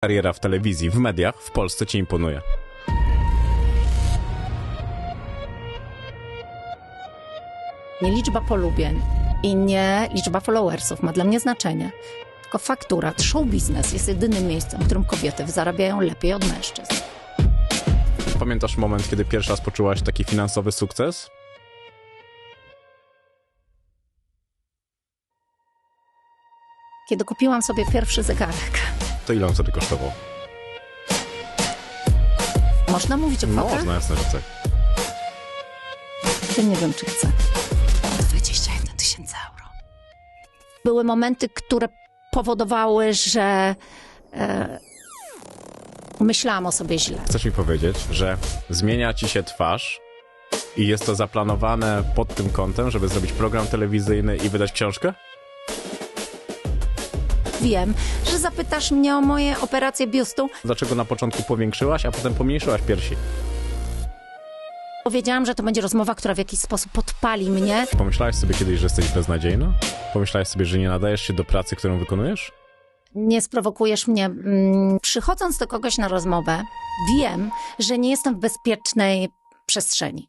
kariera w telewizji, w mediach w Polsce ci imponuje? Nie liczba polubień i nie liczba followersów ma dla mnie znaczenie. Tylko faktura. Show biznes jest jedynym miejscem, w którym kobiety zarabiają lepiej od mężczyzn. Pamiętasz moment, kiedy pierwszy raz poczułaś taki finansowy sukces? Kiedy kupiłam sobie pierwszy zegarek. To ile on wtedy kosztował? Można mówić o kwotach? Można, jasne, że tak. Ja nie wiem, czy chcę. 21 tysięcy euro. Były momenty, które powodowały, że e, myślałam o sobie źle. Chcesz mi powiedzieć, że zmienia ci się twarz i jest to zaplanowane pod tym kątem, żeby zrobić program telewizyjny i wydać książkę? Wiem, że zapytasz mnie o moje operacje biustu. Dlaczego na początku powiększyłaś, a potem pomniejszyłaś piersi? Powiedziałam, że to będzie rozmowa, która w jakiś sposób podpali mnie. Pomyślałaś sobie kiedyś, że jesteś beznadziejna? Pomyślałaś sobie, że nie nadajesz się do pracy, którą wykonujesz? Nie sprowokujesz mnie. Mm, Przychodząc do kogoś na rozmowę, wiem, że nie jestem w bezpiecznej przestrzeni.